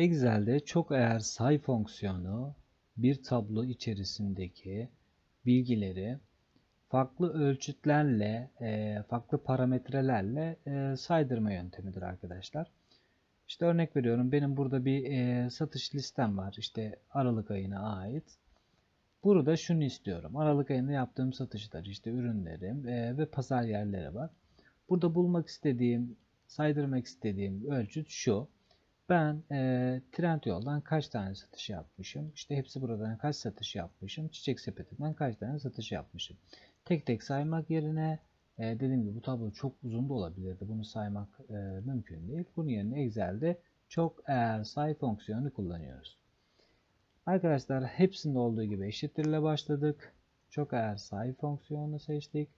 Excel'de çok eğer say fonksiyonu bir tablo içerisindeki bilgileri farklı ölçütlerle, e, farklı parametrelerle e, saydırma yöntemidir arkadaşlar. İşte örnek veriyorum benim burada bir e, satış listem var. İşte Aralık ayına ait. Burada şunu istiyorum. Aralık ayında yaptığım satışlar, işte ürünlerim ve pazar yerleri var. Burada bulmak istediğim, saydırmak istediğim ölçüt şu. Ben e, Trendyol'dan kaç tane satış yapmışım? İşte hepsi buradan kaç satış yapmışım? Çiçek sepetinden kaç tane satış yapmışım? Tek tek saymak yerine e, dediğim gibi bu tablo çok uzun da olabilirdi. Bunu saymak e, mümkün değil. Bunun yerine Excel'de çok eğer say fonksiyonu kullanıyoruz. Arkadaşlar hepsinde olduğu gibi eşittirle başladık. Çok eğer say fonksiyonunu seçtik.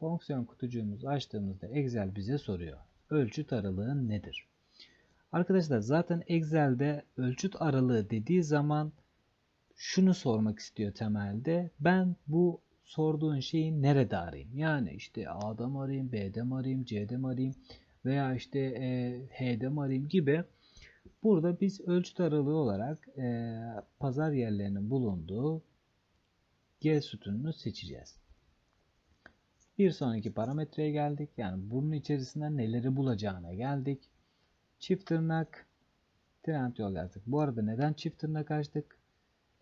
Fonksiyon kutucuğumuzu açtığımızda Excel bize soruyor. Ölçüt aralığı nedir? Arkadaşlar zaten Excel'de ölçüt aralığı dediği zaman şunu sormak istiyor temelde. Ben bu sorduğun şeyi nerede arayayım? Yani işte A'da mı arayayım, B'de mi arayayım, C'de mi arayayım veya işte e, H'de mi arayayım gibi. Burada biz ölçüt aralığı olarak e, pazar yerlerinin bulunduğu G sütununu seçeceğiz. Bir sonraki parametreye geldik. Yani bunun içerisinden neleri bulacağına geldik. Çift tırnak trend yol yazdık. Bu arada neden çift tırnak açtık?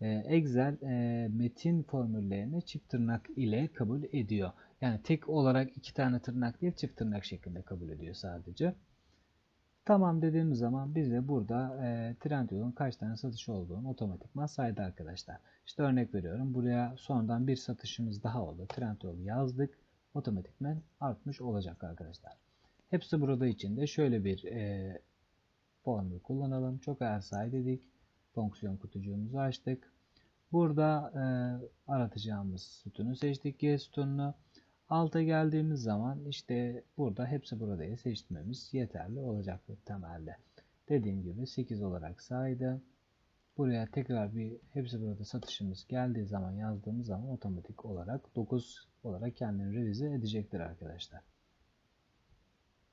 Ee, Excel e, metin formüllerini çift tırnak ile kabul ediyor. Yani tek olarak iki tane tırnak değil çift tırnak şeklinde kabul ediyor sadece. Tamam dediğimiz zaman bize burada e, Trendyol'un kaç tane satış olduğunu otomatikman saydı arkadaşlar. İşte örnek veriyorum. Buraya sonradan bir satışımız daha oldu. Trendyol yazdık. Otomatikman artmış olacak arkadaşlar. Hepsi burada içinde şöyle bir e, formül kullanalım. Çok eğer say dedik. Fonksiyon kutucuğumuzu açtık. Burada e, aratacağımız sütunu seçtik. G sütununu. Alta geldiğimiz zaman işte burada hepsi buradayı seçmemiz yeterli olacaktır temelde. Dediğim gibi 8 olarak saydı. Buraya tekrar bir hepsi burada satışımız geldiği zaman yazdığımız zaman otomatik olarak 9 olarak kendini revize edecektir arkadaşlar.